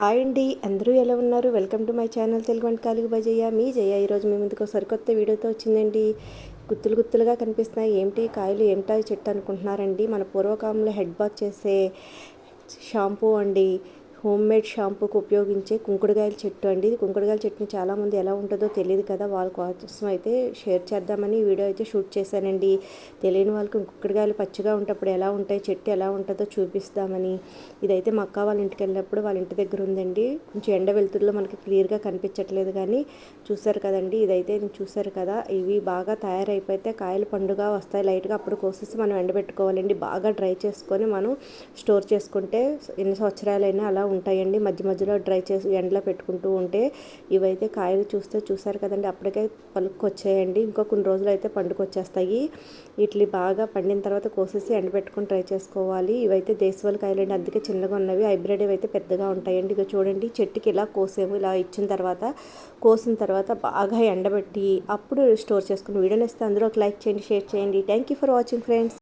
Hi అండి. అందరూ ఎలా ఉన్నారు? Welcome to my channel Telugu కాలుగు బజయ్య మీ జయ ఈరోజు మీ ముందుకు సరికొత్త వీడియోతో వచ్చిందండి. గుత్తులు గుత్తులుగా కనిపిస్తున్నాయి. ఏమిటి కాయలు ఏమిటా చెట్టు అనుకుంటున్నారండి. మన పూర్వకాలంలో హెడ్ బాత్ చేసే షాంపూ అండి. హోమ్ మేడ్ షాంపూకి ఉపయోగించే కుంకుడుగాయల చెట్టు అండి. ఇది కుంకుడుగాయల చెట్టుని చాలామంది ఎలా ఉంటుందో తెలియదు కదా. వాళ్ళ కోసం అయితే షేర్ చేద్దామని వీడియో అయితే షూట్ చేశానండి. తెలియని వాళ్ళకి కుంకుడుగాయలు పచ్చిగా ఉంటప్పుడు ఎలా ఉంటాయి చెట్టు ఎలా ఉంటుందో చూపిస్తామని. ఇదైతే మా అక్క వాళ్ళ ఇంటికి వెళ్ళినప్పుడు వాళ్ళ ఇంటి దగ్గర ఉందండి. కొంచెం ఎండ వెలుతురులో మనకి క్లియర్గా కనిపించట్లేదు కానీ చూసారు కదండి. ఇదైతే చూసారు కదా. ఇవి బాగా తయారైపోతే కాయలు పండుగ వస్తాయి. లైట్గా అప్పుడు కోసేసి మనం ఎండబెట్టుకోవాలండి. బాగా డ్రై చేసుకొని మనం స్టోర్ చేసుకుంటే ఎన్ని సంవత్సరాలైనా అలా ఉంటాయండి. మధ్య మధ్యలో డ్రై చేసి ఎండలో పెట్టుకుంటూ ఉంటే ఇవైతే కాయలు చూస్తే చూసారు కదండి. అప్పటికే పలుకొచ్చాయండి ఇంకో కొన్ని రోజులు అయితే పండుకొచ్చేస్తాయి బాగా పండిన తర్వాత కోసేసి ఎండ పెట్టుకుని ట్రై చేసుకోవాలి. ఇవైతే దేశవాళ కాయలు అండి అందుకే చిన్నగా ఉన్నవి. హైబ్రిడ్ అయితే పెద్దగా ఉంటాయండి. ఇక చూడండి చెట్టుకి ఇలా కోసేము. ఇలా ఇచ్చిన తర్వాత కోసిన తర్వాత బాగా ఎండబెట్టి అప్పుడు స్టోర్ చేసుకుని వీడియోని ఇస్తే అందులో ఒక లైక్ చేయండి షేర్ చేయండి. Thank you for watching friends